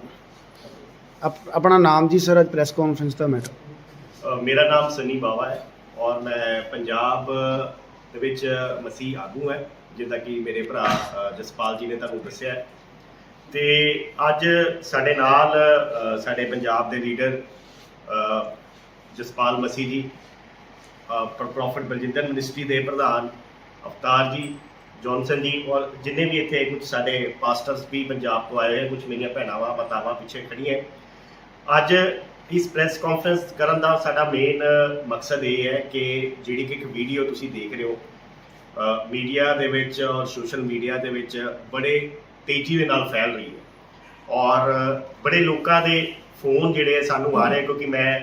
ਆਪ- ਆਪਣਾ ਨਾਮ ਜੀ ਸਰ ਅੱਜ ਪ੍ਰੈਸ ਕਾਨਫਰੰਸ ਦਾ ਮੈਟਰ ਮੇਰਾ ਨਾਮ ਸਨੀ ਬਾਵਾ ਹੈ ਔਰ ਮੈਂ ਪੰਜਾਬ ਦੇ ਵਿੱਚ ਮਸੀਹ ਆਗੂ ਹੈ ਜਿੱਦਾਂ ਕਿ ਮੇਰੇ ਭਰਾ ਜਸਪਾਲ ਜੀ ਨੇ ਤੁਹਾਨੂੰ ਦੱਸਿਆ ਹੈ। ਤੇ ਅੱਜ ਸਾਡੇ ਨਾਲ ਸਾਡੇ ਪੰਜਾਬ ਦੇ ਲੀਡਰ ਜਸਪਾਲ ਮਸੀਹ ਜੀ ਅ, ਬਲਜਿੰਦਰ ਮਿਨਿਸਟਰੀ ਦੇ ਪ੍ਰਧਾਨ ਅਵਤਾਰ ਜੀ ਜੌਨਸਨ ਜੀ ਔਰ ਜਿੰਨੇ ਵੀ ਇੱਥੇ ਕੁਝ ਸਾਡੇ ਪਾਸਟਰਸ ਵੀ ਪੰਜਾਬ ਤੋਂ ਆਏ ਹੋਏ ਕੁਝ ਮੇਰੀਆਂ ਭੈਣਾਵਾਂ ਮਾਤਾਵਾਂ ਪਿੱਛੇ ਖੜੀਆਂ ਅੱਜ ਇਸ ਪ੍ਰੈਸ ਕਾਨਫਰੰਸ ਕਰਨ ਦਾ ਸਾਡਾ ਮੇਨ ਮਕਸਦ ਇਹ ਹੈ ਕਿ ਜਿਹੜੀ ਕਿ ਇੱਕ ਵੀਡੀਓ ਤੁਸੀਂ ਦੇਖ ਰਹੇ ਹੋ ਮੀਡੀਆ ਦੇ ਵਿੱਚ ਔਰ ਸੋਸ਼ਲ ਮੀਡੀਆ ਦੇ ਵਿੱਚ ਬੜੇ ਤੇਜ਼ੀ ਦੇ ਨਾਲ ਫੈਲ ਰਹੀ ਹੈ। ਔਰ ਬੜੇ ਲੋਕਾਂ ਦੇ ਫੋਨ ਜਿਹੜੇ ਸਾਨੂੰ ਆ ਰਹੇ ਕਿਉਂਕਿ ਮੈਂ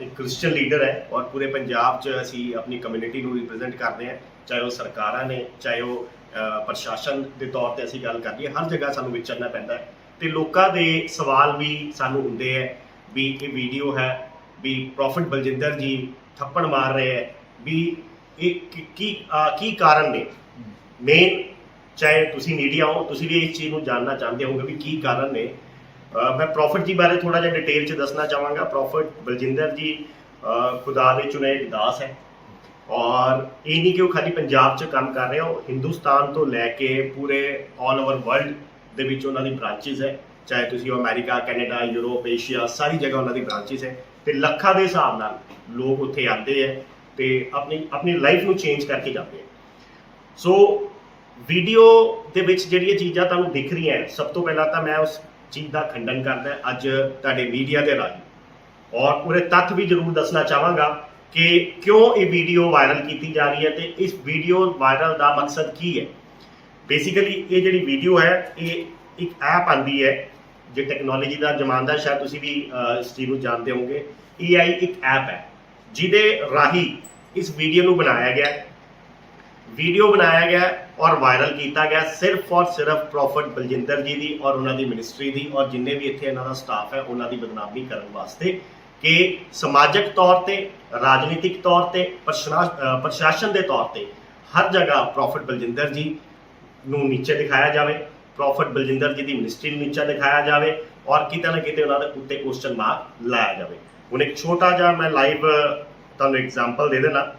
ਇੱਕ ਕ੍ਰਿਸਚੀਅਨ ਲੀਡਰ ਹੈ ਔਰ ਪੂਰੇ ਪੰਜਾਬ 'ਚ ਅਸੀਂ ਆਪਣੀ ਕਮਿਊਨਿਟੀ ਨੂੰ ਰਿਪਰੈਜ਼ੈਂਟ ਕਰਦੇ ਹਾਂ, ਚਾਹੇ ਉਹ ਸਰਕਾਰਾਂ ਨੇ, ਚਾਹੇ ਉਹ ਪ੍ਰਸ਼ਾਸਨ ਦੇ ਤੌਰ ਤੇ ਅਸੀਂ ਗੱਲ ਕਰੀਏ ਹਰ ਜਗ੍ਹਾ ਸਾਨੂੰ ਵਿਚਰਨਾ ਪੈਂਦਾ ਹੈ। ਤੇ ਲੋਕਾਂ ਦੇ ਸਵਾਲ ਵੀ ਸਾਨੂੰ ਹੁੰਦੇ ਹੈ ਵੀ ਇਹ ਵੀਡੀਓ ਹੈ ਵੀ ਪ੍ਰੋਫਿਟ ਬਲਜਿੰਦਰ ਜੀ ਥੱਪੜ ਮਾਰ ਰਹੇ ਹੈ, ਵੀ ਇਹ ਕੀ- ਕੀ ਕਾਰਨ ਨੇ? ਮੇਨ ਚਾਹੇ ਤੁਸੀਂ ਮੀਡੀਆ ਹੋ, ਤੁਸੀਂ ਵੀ ਇਸ ਚੀਜ਼ ਨੂੰ ਜਾਣਨਾ ਚਾਹੁੰਦੇ ਹੋਗੇ ਵੀ ਕੀ ਕਾਰਨ ਨੇ। ਮੈਂ ਪ੍ਰੋਫਿਟ ਜੀ ਬਾਰੇ ਥੋੜਾ ਜਿਹਾ ਡਿਟੇਲ ਚ ਦੱਸਣਾ ਚਾਹਾਂਗਾ। ਪ੍ਰੋਫਿਟ ਬਲਜਿੰਦਰ ਜੀ ਖੁਦਾ ਦੇ ਚੁਣੇ ਦਾਸ ਹੈ। ਔਰ ਇਹ ਨਹੀਂ ਕਿ ਉਹ ਖਾਲੀ ਪੰਜਾਬ 'ਚ ਕੰਮ ਕਰ ਰਹੇ ਹੋ ਹਿੰਦੁਸਤਾਨ ਤੋਂ ਲੈ ਕੇ ਪੂਰੇ 올 ਓਵਰ ਵਰਲਡ ਦੇ ਵਿੱਚ ਉਹਨਾਂ ਦੀ ਬ੍ਰਾਂਚਿਸ ਹੈ। ਚਾਹੇ ਤੁਸੀਂ ਉਹ ਅਮਰੀਕਾ, ਕੈਨੇਡਾ, ਯੂਰਪ, ਏਸ਼ੀਆ, ਸਾਰੀ ਜਗ੍ਹਾ ਉਹਨਾਂ ਦੀ ਬ੍ਰਾਂਚਿਸ ਹੈ ਤੇ ਲੱਖਾਂ ਦੇ ਹਿਸਾਬ ਨਾਲ ਲੋਕ ਉੱਥੇ ਆਉਂਦੇ ਹੈ ਤੇ ਆਪਣੀ ਆਪਣੀ ਲਾਈਫ ਨੂੰ ਚੇਂਜ ਕਰਕੇ ਜਾਂਦੇ ਹੈ। ਸੋ ਵੀਡੀਓ ਦੇ ਵਿੱਚ ਜਿਹੜੀਆਂ ਚੀਜ਼ਾਂ ਤੁਹਾਨੂੰ ਦਿਖ ਰਹੀਆਂ ਸਭ ਤੋਂ ਪਹਿਲਾਂ ਤਾਂ ਮੈਂ ਉਸ ਚੀਜ਼ ਦਾ ਖੰਡਨ ਕਰਦਾ ਅੱਜ ਤੁਹਾਡੇ ਮੀਡੀਆ ਦੇ ਰਾਹੀਂ। ਔਰ ਪੂਰੇ ਤੱਥ ਵੀ ਜ਼ਰੂਰ ਦੱਸਣਾ ਚਾਹਾਂਗਾ ਕਿ ਕਿਉਂ ਇਹ ਵੀਡੀਓ ਵਾਇਰਲ ਕੀਤੀ ਜਾ ਰਹੀ ਹੈ ਤੇ ਇਸ ਵੀਡੀਓ ਵਾਇਰਲ ਦਾ ਮਕਸਦ ਕੀ ਹੈ। ਬੇਸਿਕਲੀ ਇਹ ਜਿਹੜੀ ਵੀਡੀਓ ਹੈ, ਇਹ ਇੱਕ ਐਪ ਆਂਦੀ ਹੈ ਜੇ ਟੈਕਨੋਲੋਜੀ ਦਾ ਜ਼ਮਾਨਾ ਹੈ, ਸ਼ਾਇਦ ਤੁਸੀਂ ਵੀ ਇਸ ਚੀਜ਼ ਨੂੰ ਜਾਣਦੇ ਹੋਵੋਗੇ। AI ਇੱਕ ਐਪ ਹੈ ਜਿਹਦੇ ਰਾਹੀਂ ਇਸ ਵੀਡੀਓ ਨੂੰ ਬਣਾਇਆ ਗਿਆ ਵੀਡੀਓ ਬਣਾਇਆ ਗਿਆ ਔਰ ਵਾਇਰਲ ਕੀਤਾ ਗਿਆ ਸਿਰਫ ਔਰ ਸਿਰਫ ਪ੍ਰੋਫਿਟ ਬਲਜਿੰਦਰ ਜੀ ਦੀ ਔਰ ਉਹਨਾਂ ਦੀ ਮਿਨਿਸਟਰੀ ਦੀ ਔਰ ਜਿੰਨੇ ਵੀ ਇੱਥੇ ਇਹਨਾਂ ਦਾ ਸਟਾਫ ਹੈ ਉਹਨਾਂ ਦੀ ਬਦਨਾਮੀ ਕਰਨ ਵਾਸਤੇ ਕਿ ਸਮਾਜਿਕ ਤੌਰ ਤੇ ਰਾਜਨੀਤਿਕ ਤੌਰ ਤੇ ਪ੍ਰਸ਼ਨਾ- ਪ੍ਰਸ਼ਾਸਨ ਦੇ ਤੌਰ ਤੇ ਹਰ ਜਗ੍ਹਾ ਪ੍ਰੋਫਿਟ ਬਲਜਿੰਦਰ ਜੀ ਨੂੰ ਨੀਚੇ ਦਿਖਾਇਆ ਜਾਵੇ। ਪ੍ਰੋਫਿਟ ਬਲਜਿੰਦਰ ਜੀ ਦੀ ਮਿਨਿਸਟਰੀ ਨੂੰ ਨੀਚਾ ਦਿਖਾਇਆ ਜਾਵੇ ਔਰ ਕਿਤੇ ਨਾ ਕਿਤੇ ਉਹਨਾਂ ਦੇ ਉੱਤੇ ਕੁਐਸਚਨ ਮਾਰਕ ਲਾਇਆ ਜਾਵੇ। ਹੁਣ ਇੱਕ ਛੋਟਾ ਜਿਹਾ ਮੈਂ ਲਾਈਵ ਤੁਹਾਨੂੰ ਐਗਜ਼ਾਮਪਲ ਦੇ ਦੇਣਾ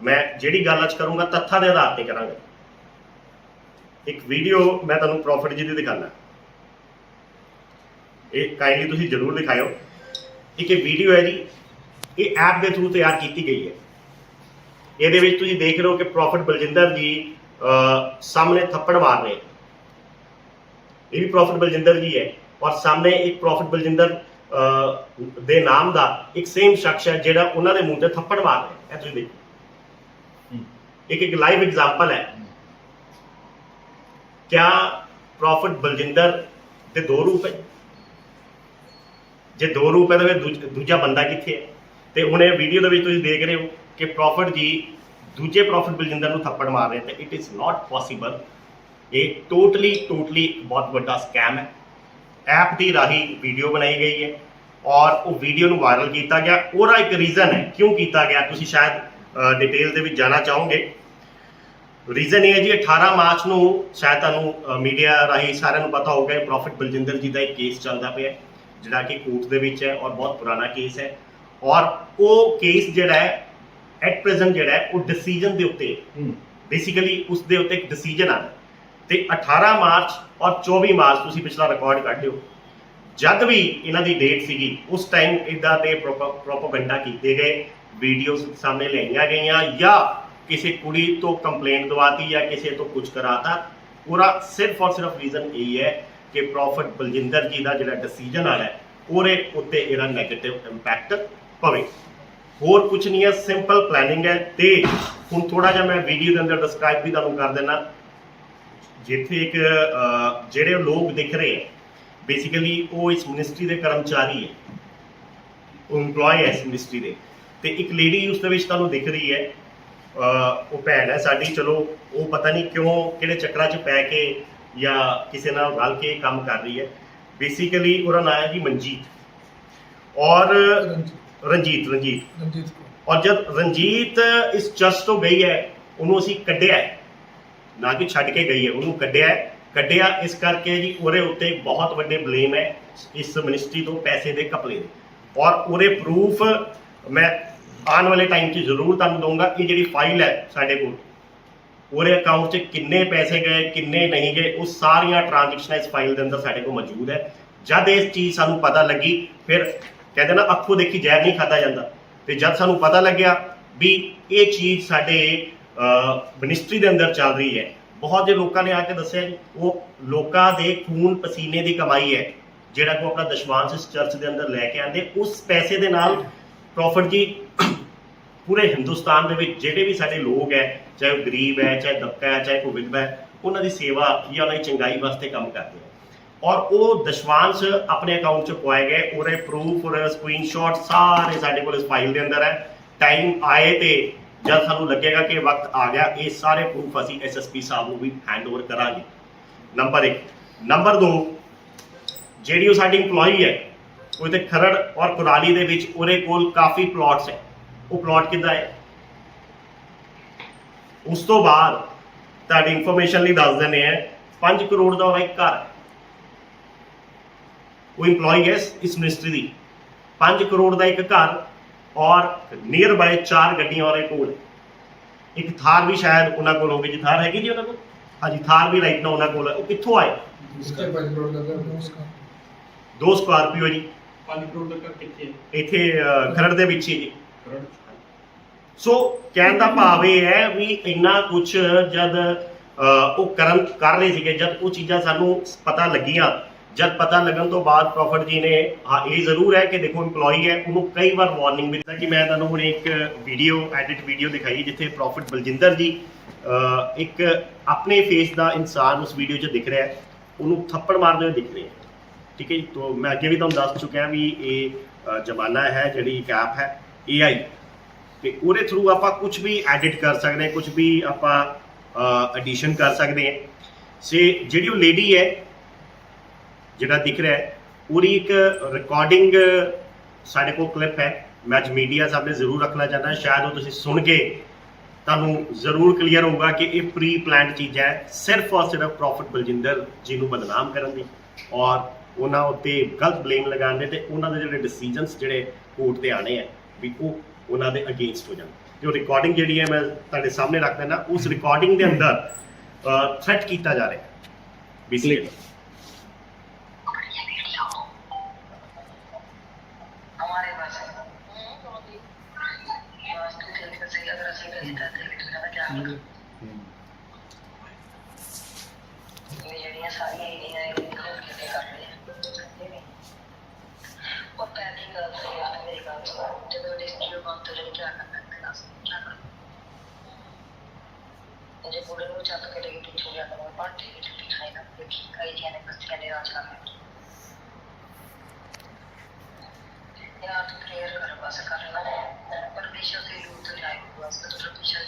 ਮੈਂ ਜਿਹੜੀ ਗੱਲ ਅੱਜ ਕਰੂੰਗਾ ਤੱਥਾਂ ਦੇ ਆਧਾਰ ਤੇ ਕਰਾਂਗਾ। ਇੱਕ ਵੀਡੀਓ ਮੈਂ ਤੁਹਾਨੂੰ ਪ੍ਰੋਫਿਟ ਜੀ ਦੀ ਦਿਖਾਣਾ ਇਹ ਕਾਈਂਡਲੀ ਤੁਸੀਂ ਜ਼ਰੂਰ ਦਿਖਾਇਓ। ਇੱਕ ਇਹ ਵੀਡੀਓ ਹੈ ਜੀ, ਇਹ ਐਪ ਦੇ ਥਰੂ ਤਿਆਰ ਕੀਤੀ ਗਈ ਹੈ। ਇਹਦੇ ਵਿੱਚ ਤੁਸੀਂ ਦੇਖ ਰਹੇ ਹੋ ਕਿ ਪ੍ਰੋਫਿਟ ਬਲਜਿੰਦਰ ਜੀ ਸਾਹਮਣੇ ਥੱਪੜ ਮਾਰ ਰਹੇ ਇਹ ਵੀ ਪ੍ਰੋਫਿਟ ਬਲਜਿੰਦਰ ਜੀ ਹੈ। ਔਰ ਸਾਹਮਣੇ ਇੱਕ ਪ੍ਰੋਫਿਟ ਬਲਜਿੰਦਰ ਦੇ ਨਾਮ ਦਾ ਇੱਕ ਸੇਮ ਸ਼ਖਸ ਹੈ ਜਿਹੜਾ ਉਹਨਾਂ ਦੇ ਮੂੰਹ ਤੇ ਥੱਪੜ ਮਾਰ ਰਿਹਾ ਹੈ। ਇਹ ਤੁਸੀਂ ਦੇਖੋ। ਇੱਕ ਇੱਕ ਲਾਈਵ ਐਗਜ਼ਾਮਪਲ ਹੈ। ਕਿਆ ਪ੍ਰੋਫਿਟ ਬਲਜਿੰਦਰ ਦੇ ਦੋ ਰੂਪ ਹੈ? ਜੇ ਦੋ ਰੂਪ ਹੈ ਤਾਂ ਫਿਰ ਦੂਜ- ਦੂਜਾ ਬੰਦਾ ਕਿੱਥੇ ਹੈ? ਤੇ ਹੁਣ ਇਹ ਵੀਡੀਓ ਦੇ ਵਿੱਚ ਤੁਸੀਂ ਦੇਖ ਰਹੇ ਹੋ ਕਿ ਪ੍ਰੋਫਿਟ ਜੀ ਦੂਜੇ ਪ੍ਰੋਫਿਟ ਬਲਜਿੰਦਰ ਨੂੰ ਥੱਪੜ ਮਾਰ ਰਹੇ ਤੇ ਇਟ ਇਜ਼ ਨਾਟ ਪੋਸੀਬਲ ਇਹ ਟੋਟਲੀ ਟੋਟਲੀ ਬਹੁਤ ਵੱਡਾ ਸਕੈਮ ਹੈ। ਐਪ ਦੀ ਰਾਹੀਂ ਵੀਡੀਓ ਬਣਾਈ ਗਈ ਹੈ ਔਰ ਉਹ ਵੀਡੀਓ ਨੂੰ ਵਾਇਰਲ ਕੀਤਾ ਗਿਆ। ਉਹਦਾ ਇੱਕ ਰੀਜ਼ਨ ਹੈ ਕਿਉਂ ਕੀਤਾ ਗਿਆ ਤੁਸੀਂ ਸ਼ਾਇਦ ਡਿਟੇਲ ਦੇ ਵਿੱਚ ਜਾਣਾ ਚਾਹੋਗੇ। ਰੀਜ਼ਨ ਇਹ ਹੈ ਜੀ 18 ਮਾਰਚ ਨੂੰ ਸ਼ਾਇਦ ਤੁਹਾਨੂੰ ਮੀਡੀਆ ਰਾਹੀਂ ਸਾਰਿਆਂ ਨੂੰ ਪਤਾ ਹੋਊਗਾ ਪ੍ਰੋਫਿਟ ਬਲਜਿੰਦਰ ਜੀ ਦਾ ਇੱਕ ਕੇਸ ਚੱਲਦਾ ਪਿਆ ਜਿਹੜਾ ਕਿ ਕੋਰਟ ਦੇ ਵਿੱਚ ਹੈ ਔਰ ਬਹੁਤ ਪੁਰਾਣਾ ਕੇਸ ਹੈ। ਔਰ ਉਹ ਕੇਸ ਜਿਹੜਾ ਹੈ ਐਟ ਪ੍ਰੈਜ਼ੈਂਟ ਜਿਹੜਾ ਹੈ ਉਹ ਡਿਸੀਜਨ ਦੇ ਉੱਤੇ ਬੇਸਿਕਲੀ ਉਸ ਦੇ ਉੱਤੇ ਇੱਕ ਡਿਸੀਜਨ ਆਣਾ ਤੇ 18 ਮਾਰਚ ਔਰ 24 ਮਾਰਚ ਤੁਸੀਂ ਪਿਛਲਾ ਰਿਕਾਰਡ ਕੱਢ ਲਿਓ। ਜਦ ਵੀ ਇਹਨਾਂ ਦੀ ਡੇਟ ਸੀਗੀ, ਉਸ ਟਾਈਮ ਇਦਾਂ ਦੇ ਪ੍ਰੋਪਗੈਂਡਾ ਕੀਤੇ ਗਏ ਵੀਡੀਓਜ਼ ਸਾਹਮਣੇ ਲਿਆਈਆਂ ਗਈਆਂ ਜਾਂ ਕਿਸੇ ਕੁੜੀ ਤੋਂ ਕੰਪਲੇਂਟ ਦਵਾਤੀ ਜਾਂ ਕਿਸੇ ਤੋਂ ਕੁਝ ਕਰਾਤਾ ਪੂਰਾ ਸਿਰਫ ਔਰ ਸਿਰਫ ਰੀਜ਼ਨ ਇਹ ਹੈ ਕਿ ਪ੍ਰੋਫਿਟ ਬਲਜਿੰਦਰ ਜੀ ਦਾ ਜਿਹੜਾ ਡਿਸੀਜਨ ਆਣਾ ਹੈ, ਉਹਦੇ ਉੱਤੇ ਇਹਦਾ 네ਗੇਟਿਵ ਇੰਪੈਕਟ ਪਵੇ। ਹੋਰ ਕੁਝ ਨਹੀਂ ਹੈ ਸਿੰਪਲ ਪਲੈਨਿੰਗ ਹੈ ਤੇ ਹੁਣ ਥੋੜਾ ਜਿਹਾ ਮੈਂ ਵੀਡੀਓ ਦੇ ਅੰਦਰ ਡਿਸਕ੍ਰਾਈਬ ਵੀ ਤੁਹਾਨੂੰ ਕਰ ਦੇਣਾ ਜਿੱਥੇ ਇੱਕ ਜਿਹੜੇ ਲੋਕ ਦਿਖ ਰਹੇ ਹੈ ਬੇਸਿਕਲੀ ਉਹ ਇਸ ਮਿਨਿਸਟਰੀ ਦੇ ਕਰਮਚਾਰੀ ਹੈ ਉਹ EMPLOYE ਹੈ ਇਸ ਮਿਨਿਸਟਰੀ ਦੇ। ਤੇ ਇੱਕ ਲੇਡੀ ਉਸ ਦੇ ਵਿੱਚ ਤੁਹਾਨੂੰ ਦਿਖ ਰਹੀ ਹੈ ਉਹ ਭੈਣ ਹੈ ਸਾਡੀ ਚਲੋ ਉਹ ਪਤਾ ਨਹੀਂ ਕਿਉਂ ਕਿਹੜੇ ਚੱਕਰਾਂ 'ਚ ਪੈ ਕੇ ਜਾਂ ਕਿਸੇ ਨਾਲ ਰਲ ਕੇ ਕੰਮ ਕਰ ਰਹੀ ਹੈ। ਬੇਸਿਕਲੀ ਉਹਦਾ ਨਾਮ ਹੈ ਜੀ ਮਨਜੀਤ। ਔਰ ਰਣਜੀਤ ਰਣਜੀਤ। ਰਣਜੀਤ ਔਰ ਜਦ ਰਣਜੀਤ ਇਸ ਚਰਚ ਤੋਂ ਗਈ ਹੈ ਉਹਨੂੰ ਅਸੀਂ ਕੱਢਿਆ ਹੈ। ਨਾ ਕਿ ਛੱਡ ਕੇ ਗਈ ਹੈ, ਉਹਨੂੰ ਕੱਢਿਆ ਕੱਢਿਆ ਇਸ ਕਰਕੇ ਜੀ ਉਹਦੇ ਉੱਤੇ ਬਹੁਤ ਵੱਡੇ ਬਲੇਮ ਹੈ ਇਸ ਮਿਨਿਸਟਰੀ ਤੋਂ ਪੈਸੇ ਦੇ ਕਪਲੇ ਦੇ। ਔਰ ਉਹਦੇ ਪ੍ਰੂਫ ਮੈਂ ਆਉਣ ਵਾਲੇ ਟਾਈਮ 'ਚ ਜ਼ਰੂਰ ਤੁਹਾਨੂੰ ਦਊਂਗਾ, ਇਹ ਜਿਹੜੀ ਫਾਈਲ ਹੈ ਸਾਡੇ ਕੋਲ, ਉਹਦੇ ਅਕਾਊਂਟ 'ਚ ਕਿੰਨੇ ਪੈਸੇ ਗਏ, ਕਿੰਨੇ ਨਹੀਂ ਗਏ, ਉਹ ਸਾਰੀਆਂ ਟ੍ਰਾਂਜੈਕਸ਼ਨਾਂ ਇਸ ਫਾਈਲ ਦੇ ਅੰਦਰ ਸਾਡੇ ਕੋਲ ਮੌਜੂਦ ਹੈ। ਜਦ ਇਸ ਚੀਜ਼ ਸਾਨੂੰ ਪਤਾ ਲੱਗੀ, ਫਿਰ ਕਹਿੰਦੇ ਨਾ, ਅੱਖੋਂ ਦੇਖੀ ਜ਼ਹਿਰ ਨਹੀਂ ਖਾਦਾ ਜਾਂਦਾ। ਤੇ ਜਦ ਸਾਨੂੰ ਪਤਾ ਲੱਗਿਆ ਵੀ ਇਹ ਚੀਜ਼ ਸਾਡੇ ਮਿਨਿਸਟਰੀ ਦੇ ਅੰਦਰ ਚੱਲ ਰਹੀ ਹੈ। ਬਹੁਤ ਜੇ ਲੋਕਾਂ ਨੇ ਆ ਕੇ ਦੱਸਿਆ ਜੀ, ਉਹ ਲੋਕਾਂ ਦੇ ਖੂਨ ਪਸੀਨੇ ਦੀ ਕਮਾਈ ਹੈ, ਜਿਹੜਾ ਕੋ ਆਪਣਾ ਦਸ਼ਵਾਂਸ਼ ਇਸ ਚਰਚ ਦੇ ਅੰਦਰ ਲੈ ਕੇ ਆਂਦੇ ਉਸ ਪੈਸੇ ਦੇ ਨਾਲ ਪ੍ਰੋਫਿਟ ਜੀ, ਪੂਰੇ ਹਿੰਦੁਸਤਾਨ ਦੇ ਵਿੱਚ ਜਿਹੜੇ ਵੀ ਸਾਡੇ ਲੋਕ ਹੈ, ਚਾਹੇ ਉਹ ਗਰੀਬ ਹੈ, ਚਾਹੇ ਦਬਕਾ ਹੈ, ਚਾਹੇ ਕੋਈ ਵਿਧਵਾ ਹੈ, ਉਹਨਾਂ ਦੀ ਸੇਵਾ ਜਾਂ ਉਹਨਾਂ ਦੀ ਚੰਗਾਈ ਵਾਸਤੇ ਕੰਮ ਕਰਦੇ ਹੈ ਔਰ ਉਹ ਦਸ਼ਵਾਂਸ਼ ਆਪਣੇ ਅਕਾਊਂਟ 'ਚ ਪਵਾਏ ਗਏ, ਉਹਦੇ ਪ੍ਰੂਫ ਉਹਦੇ ਸਕਰੀਨਸ਼ਾਟ ਸਾਰੇ ਸਾਡੇ ਕੋਲ ਇਸ ਫਾਈਲ ਦੇ ਅੰਦਰ ਹੈ। ਟਾਈਮ ਆਏ ਤੇ ਜਦ ਸਾਨੂੰ ਲੱਗੇਗਾ ਕਿ ਵਕਤ ਆ ਗਿਆ, ਇਹ ਸਾਰੇ ਪ੍ਰੂਫ ਅਸੀਂ ਐਸਐਸਪੀ ਸਾਹਿਬ ਨੂੰ ਵੀ ਹੈਂਡਓਵਰ ਕਰਾਂਗੇ। ਨੰਬਰ 1 ਨੰਬਰ 2 ਜਿਹੜੀ ਉਹ ਸਾਡੀ EMPLOYEE ਹੈ, ਉਹ ਤੇ ਖਰੜ ਔਰ ਕੁਰਾਲੀ ਦੇ ਵਿੱਚ ਉਹਦੇ ਕੋਲ ਕਾਫੀ ਪਲਾਟਸ ਹੈ। ਉਹ ਪਲਾਟ ਕਿੱਦਾਂ ਹੈ? ਉਸ ਤੋਂ ਬਾਅਦ ਤੁਹਾਡੀ ਇਨਫੋਰਮੇਸ਼ਨ ਲਈ ਦੱਸ ਦਿੰਦੇ ਆ 5 ਕਰੋੜ ਦਾ ਉਹਦਾ ਇੱਕ ਘਰ ਹੈ। ਉਹ EMPLOYEE ਹੈ ਇਸ- ਇਸ ਮਿਨਿਸਟਰੀ ਦੀ। 5 ਕਰੋੜ ਦਾ ਇੱਕ ਘਰ ਔਰ ਨੀਅਰ ਬਾਈ ਚਾਰ ਗੱਡੀਆਂ ਉਹਦੇ ਕੋਲ। ਇੱਕ ਥਾਰ ਵੀ ਸ਼ਾਇਦ ਉਹਨਾਂ ਕੋਲ ਹੋਵੇ ਜੀ ਥਾਰ ਹੈਗੀ ਜੀ ਉਹਨਾਂ ਕੋਲ? ਹਾਂਜੀ ਥਾਰ ਵੀ ਰਾਈਟ ਨਾ ਉਹਨਾਂ ਕੋਲ ਹੈ। ਉਹ ਕਿੱਥੋਂ ਆਏ? ਦੋ ਸਕਾਰਪੀਓ। ਜੀ 5 ਕਰੋੜ ਦਾ ਘਰ ਕਿੱਥੇ ਹੈ? ਇੱਥੇ ਖਰੜ ਦੇ ਵਿੱਚ ਹੀ ਜੀ। ਸੋ ਕਹਿਣ ਦਾ ਭਾਵ ਇਹ ਹੈ ਵੀ ਇੰਨਾ ਕੁਝ ਜਦ ਉਹ ਕਰਨ ਕਰ ਰਹੇ ਸੀਗੇ ਜਦ ਉਹ ਚੀਜ਼ਾਂ ਸਾਨੂੰ ਪਤਾ ਲੱਗੀਆਂ ਜਦ ਪਤਾ ਲੱਗਣ ਤੋਂ ਬਾਅਦ ਪ੍ਰੋਫਿਟ ਜੀ ਨੇ, ਹਾਂ, ਇਹ ਜ਼ਰੂਰ ਹੈ ਕਿ ਦੇਖੋ EMPLOYEE ਹੈ, ਉਹਨੂੰ ਕਈ ਵਾਰ ਵਾਰਨਿੰਗ ਦਿੱਤਾ ਕਿ ਮੈਂ ਤੁਹਾਨੂੰ ਹੁਣ ਇੱਕ ਵੀਡੀਓ ਐਡਿਟ ਵੀਡੀਓ ਦਿਖਾਈ ਜਿੱਥੇ ਪ੍ਰੋਫਿਟ ਬਲਜਿੰਦਰ ਜੀ ਇੱਕ ਆਪਣੇ ਫੇਸ ਦਾ ਇਨਸਾਨ ਉਸ ਵੀਡੀਓ 'ਚ ਦਿਖ ਰਿਹਾ ਹੈ, ਉਹਨੂੰ ਥੱਪੜ ਮਾਰਦੇ ਹੋਏ ਦਿਖ ਰਿਹਾ ਹੈ। ਠੀਕ ਹੈ ਜੀ? ਤੋਂ ਮੈਂ ਅੱਗੇ ਵੀ ਤੁਹਾਨੂੰ ਦੱਸ ਚੁੱਕਿਆ ਵੀ ਇਹ ਜ਼ਮਾਨਾ ਹੈ, ਜਿਹੜੀ ਇੱਕ ਐਪ ਹੈ AI ਤੇ ਉਹਦੇ ਥਰੂ ਆਪਾਂ ਕੁਝ ਵੀ ਐਡਿਟ ਕਰ ਸਕਦੇ ਹਾਂ ਕੁਝ ਵੀ ਆਪਾਂ ਐਡੀਸ਼ਨ ਕਰ ਸਕਦੇ ਹਾਂ। ਸੇ ਜਿਹੜੀ ਉਹ ਲੇਡੀ ਹੈ ਜਿਹੜਾ ਦਿਖ ਰਿਹਾ ਹੈ ਉਹਦੀ ਇੱਕ ਰਿਕਾਰਡਿੰਗ ਸਾਡੇ ਕੋਲ ਕਲਿੱਪ ਹੈ। ਮੈਂ ਅੱਜ ਮੀਡੀਆ ਸਾਹਮਣੇ ਜ਼ਰੂਰ ਰੱਖਣਾ ਚਾਹੁੰਦਾ ਸ਼ਾਇਦ ਉਹ ਤੁਸੀਂ ਸੁਣ ਕੇ ਤੁਹਾਨੂੰ ਜ਼ਰੂਰ ਕਲੀਅਰ ਹੋਊਗਾ ਕਿ ਇਹ ਪ੍ਰੀ ਪਲਾਨਡ ਚੀਜ਼ ਹੈ ਸਿਰਫ ਔਰ ਸਿਰਫ ਪ੍ਰੋਫਿਟ ਬਲਜਿੰਦਰ ਜੀ ਨੂੰ ਬਦਨਾਮ ਕਰਨ ਦੀ ਔਰ ਉਹਨਾਂ ਉੱਤੇ ਗਲਤ ਬਲੇਮ ਲਗਾਉਣ ਦੇ ਤੇ ਉਹਨਾਂ ਦੇ ਜਿਹੜੇ ਡਿਸੀਜਨਸ ਜਿਹੜੇ ਕੋਰਟ ਤੇ ਆਣੇ ਆ ਵੀ ਉਹ ਉਹਨਾਂ ਦੇ ਅਗੇਂਸਟ ਹੋ ਜਾਣ। ਜੋ ਰਿਕਾਰਡਿੰਗ ਜਿਹੜੀ ਹੈ ਮੈਂ ਤੁਹਾਡੇ ਸਾਹਮਣੇ ਰੱਖ ਦੇਣਾ ਉਸ ਰਿਕਾਰਡਿੰਗ ਦੇ ਅੰਦਰ ਥ੍ਰੈਟ ਕੀਤਾ ਜਾ ਰਿਹਾ ਹੈ ਜੇ ਬੁੜੇ ਨੂੰ ਚੱਕ ਕੇ ਲੈ ਕੇ ਪਿੱਛੇ ਜਾਣਾ ਹੈ ਪਾਰਟੀ ਦੀ ਛੁੱਟੀ ਖਾਏਗਾ ਦੇਖੀ ਕਈ ਜਣੇ ਬਸਤੀਆਂ ਦੇ ਰਾਜ ਕਰਨੇ यार तू प्रेयर कर बस करना है परमेश्वर से रूप तो जाए बस तो परमेश्वर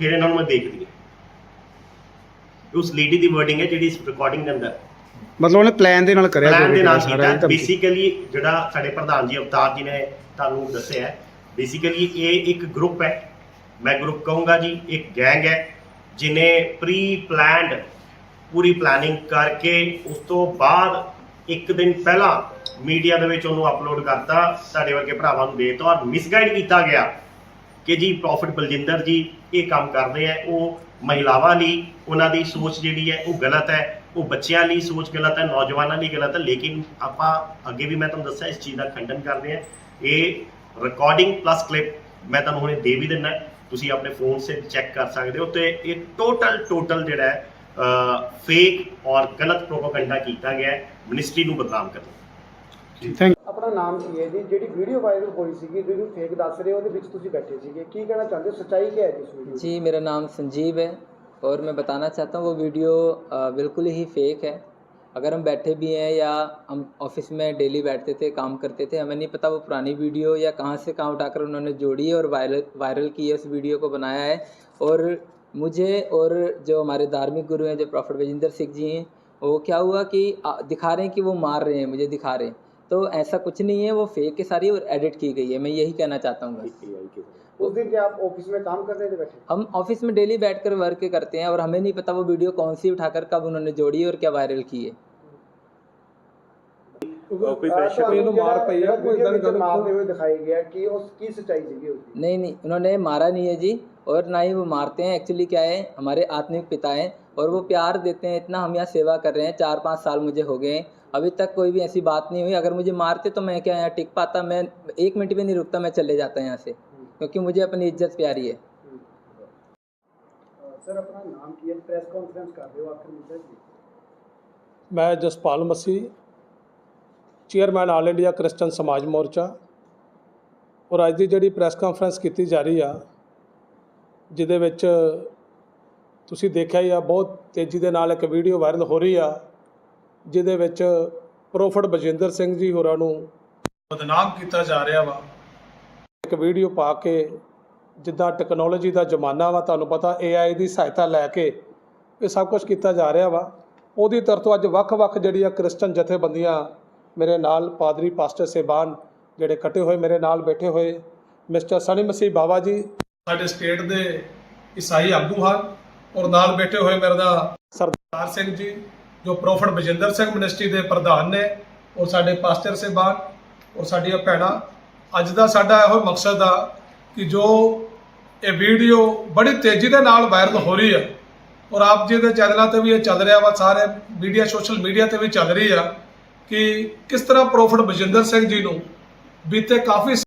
ਫਿਰ ਇਹਨਾਂ ਨੂੰ ਮੈਂ ਦੇਖਦੀ ਹਾਂ। ਉਸ ਲੇਡੀ ਦੀ ਵਰਡਿੰਗ ਹੈ ਜਿਹੜੀ ਇਸ ਰਿਕਾਰਡਿੰਗ ਦੇ ਅੰਦਰ। ਮਤਲਬ ਉਹਨੇ ਪਲਾਨ ਦੇ ਨਾਲ ਕਰਿਆ ਪਲਾਨ ਦੇ ਨਾਲ ਕੀਤਾ। ਬੇਸਿਕਲੀ ਜਿਹੜਾ ਸਾਡੇ ਪ੍ਰਧਾਨ ਜੀ ਅਵਤਾਰ ਜੀ ਨੇ ਤੁਹਾਨੂੰ ਦੱਸਿਆ ਹੈ ਬੇਸਿਕਲੀ ਇਹ ਇੱਕ ਗਰੁੱਪ ਹੈ। ਮੈਂ ਗਰੁੱਪ ਕਹੂੰਗਾ ਜੀ ਇੱਕ ਗੈਂਗ ਹੈ ਜਿਨੇ ਪ੍ਰੀ ਪਲਾਨਡ ਪੂਰੀ ਪਲਾਨਿੰਗ ਕਰਕੇ ਉਸ ਤੋਂ ਬਾਅਦ ਇੱਕ ਦਿਨ ਪਹਿਲਾਂ ਮੀਡੀਆ ਦੇ ਵਿੱਚ ਉਹਨੂੰ ਅਪਲੋਡ ਕਰਤਾ। ਸਾਡੇ ਵਰਗੇ ਭਰਾਵਾਂ ਨੂੰ ਦੇਤਾ ਔਰ ਮਿਸਗਾਈਡ ਕੀਤਾ ਗਿਆ। ਕਿ ਜੀ ਪ੍ਰੋਫਿਟ ਬਲਜਿੰਦਰ ਜੀ ਇਹ ਕੰਮ ਕਰਦੇ ਆ, ਉਹ ਮਹਿਲਾਵਾਂ ਲਈ ਉਹਨਾਂ ਦੀ ਸੋਚ ਜਿਹੜੀ ਹੈ ਉਹ ਗਲਤ ਹੈ, ਉਹ ਬੱਚਿਆਂ ਲਈ ਸੋਚ ਗਲਤ ਹੈ, ਨੌਜਵਾਨਾਂ ਲਈ ਗਲਤ ਹੈ, ਲੇਕਿਨ ਆਪਾਂ ਅੱਗੇ ਵੀ ਮੈਂ ਤੁਹਾਨੂੰ ਦੱਸਿਆ ਇਸ ਚੀਜ਼ ਦਾ ਖੰਡਨ ਕਰਦੇ ਆ ਇਹ ਰਿਕਾਰਡਿੰਗ ਪਲੱਸ ਕਲਿੱਪ ਮੈਂ ਤੁਹਾਨੂੰ ਹੁਣੇ ਦੇ ਵੀ ਦਿੰਦਾ, ਤੁਸੀਂ ਆਪਣੇ ਫੋਨ ਸੇ ਚੈੱਕ ਕਰ ਸਕਦੇ ਹੋ ਤੇ ਇਹ ਟੋਟਲ ਟੋਟਲ ਜਿਹੜਾ ਹੈ ਫੇਕ ਔਰ ਗਲਤ ਪ੍ਰੋਪਗੈਂਡਾ ਕੀਤਾ ਗਿਆ ਹੈ ਮਿਨਿਸਟਰੀ ਨੂੰ ਬਦਨਾਮ ਕਰਨ। ਥੈਂਕ ਆਪਣਾ ਨਾਮ ਕੀ ਹੈ ਜੀ ਜਿਹੜੀ ਵੀਡੀਓ ਵਾਇਰਲ ਹੋਈ ਸੀਗੀ ਜਿਹੜੀ ਫੇਕ ਦੱਸ ਰਹੇ ਹੋ, ਉਹਦੇ ਵਿੱਚ ਤੁਸੀਂ ਬੈਠੇ ਸੀਗੇ ਕੀ ਕਹਿਣਾ ਚਾਹੁੰਦੇ ਹੋ ਸੱਚਾਈ ਕੀ ਹੈ ਜੀ ਇਸ ਵੀਡੀਓ ਜੀ ਮੇਰਾ ਨਾਮ ਸੰਜੀਵ ਹੈ और मैं बताना चाहता हूँ वो वीडियो अ, बिल्कुल ही फेक है अगर हम बैठे भी हैं या हम ऑफिस में डेली बैठते थे काम करते थे हमें नहीं पता वो पुरानी वीडियो या कहाँ से कहाँ उठाकर उन्होंने जोड़ी है और वायरल वायरल की है उस वीडियो को बनाया है और मुझे और जो हमारे धार्मिक गुरु हैं जो प्रॉफिट विजेंद्र सिंह जी हैं वो क्या हुआ कि आ, दिखा रहे हैं कि वो मार रहे हैं मुझे दिखा रहे हैं तो ऐसा कुछ नहीं है वो फेक के सारी और एडिट की गई है मैं यही कहना चाहता हूँ उस दिन क्या आप ऑफ़िस में काम करते थे बैठे? हम ऑफ़िस में डेली बैठ कर वर्क करते हैं और हमें नहीं पता वो वीडियो कौन सी उठाकर कब उन्होंने जोड़ी और क्या वायरल की है। नहीं नहीं उन्होंने मारा नहीं है जी और ना ही वो मारते हैं। एक्चुअली क्या है हमारे आत्मिक पिता हैं और वो प्यार देते हैं इतना हम यहाँ सेवा कर रहे हैं चार पाँच साल मुझे हो गए हैं अभी तक कोई भी ऐसी बात नहीं हुई अगर मुझे मारते तो मैं क्या यहाँ टिक पाता मैं एक मिनट भी नहीं रुकता मैं चले जाता यहाँ से क्योंकि मुझे अपनी इज्जत प्यारी है ਸਰ ਆਪਣਾ ਨਾਮ ਕੀ ਹੈ ਪ੍ਰੈਸ ਕਾਨਫਰੰਸ ਕਰ ਰਹੇ ਹੋ ਆਖਰ ਮੁੱਦਾ ਕੀ ਮੈਂ Jaspal Masih chairman all India Christian Samaj Morcha ਔਰ ਅੱਜ ਦੀ ਜਿਹੜੀ ਪ੍ਰੈਸ ਕਾਨਫਰੰਸ ਕੀਤੀ ਜਾ ਰਹੀ ਆ ਜਿਹਦੇ ਵਿੱਚ ਤੁਸੀਂ ਦੇਖਿਆ ਹੀ ਆ, ਬਹੁਤ ਤੇਜ਼ੀ ਦੇ ਨਾਲ ਇੱਕ ਵੀਡੀਓ ਵਾਇਰਲ ਹੋ ਰਹੀ ਆ, ਜਿਹਦੇ ਵਿੱਚ ਪ੍ਰੋਫਟ ਬਜਿੰਦਰ ਸਿੰਘ ਜੀ ਹੋਰਾਂ ਨੂੰ ਬਦਨਾਮ ਕੀਤਾ ਜਾ ਰਿਹਾ ਵਾ। ਇੱਕ ਵੀਡੀਓ ਪਾ ਕੇ ਜਿੱਦਾਂ ਟੈਕਨੋਲੋਜੀ ਦਾ ਜ਼ਮਾਨਾ ਵਾ, ਤੁਹਾਨੂੰ ਪਤਾ AI ਦੀ ਸਹਾਇਤਾ ਲੈ ਕੇ ਇਹ ਸਭ ਕੁਝ ਕੀਤਾ ਜਾ ਰਿਹਾ ਵਾ। ਉਹਦੀ ਤਰਫੋਂ ਅੱਜ ਵੱਖ-ਵੱਖ ਜਿਹੜੀਆਂ ਕ੍ਰਿਸਚਨ ਜਥੇਬੰਦੀਆਂ ਮੇਰੇ ਨਾਲ, ਪਾਦਰੀ ਪਾਸਟਰ ਸੇਬਾਨ ਜਿਹੜੇ ਕੱਟੇ ਹੋਏ ਮੇਰੇ ਨਾਲ ਬੈਠੇ ਹੋਏ, ਮਿਸਟਰ ਸਨੀ ਮਸੀਹ ਬਾਵਾ ਜੀ, ਸਾਡੇ ਸਟੇਟ ਦੇ ਈਸਾਈ ਆਗੂ ਹਨ। ਔਰ ਨਾਲ ਬੈਠੇ ਹੋਏ ਮੇਰੇ ਦਾ ਸਰਦਾਰ ਸਿੰਘ ਜੀ ਜੋ ਪ੍ਰੋਫਟ ਬਜਿੰਦਰ ਸਿੰਘ ਮਿਨਿਸਟਰੀ ਦੇ ਪ੍ਰਧਾਨ ਨੇ ਔਰ ਸਾਡੇ ਪਾਸਟਰ ਸੇਬਾਨ ਔਰ ਸਾਡੀਆਂ ਭੈਣਾਂ। ਅੱਜ ਦਾ ਸਾਡਾ ਇਹੋ ਮਕਸਦ ਆ ਕਿ ਜੋ ਇਹ ਵੀਡੀਓ ਬੜੀ ਤੇਜ਼ੀ ਦੇ ਨਾਲ ਵਾਇਰਲ ਹੋ ਰਹੀ ਆ ਔਰ ਆਪ ਜੀ ਦੇ ਚੈਨਲਾਂ ਤੇ ਵੀ ਇਹ ਚੱਲ ਰਿਹਾ ਵਾ ਸਾਰੇ ਮੀਡੀਆ ਸੋਸ਼ਲ ਮੀਡੀਆ ਤੇ ਵੀ ਚੱਲ ਰਹੀ ਆ ਕਿ ਕਿਸ ਤਰ੍ਹਾਂ ਪ੍ਰੋਫਟ ਬਜਿੰਦਰ ਸਿੰਘ ਜੀ ਨੂੰ ਬੀਤੇ ਕਾਫੀ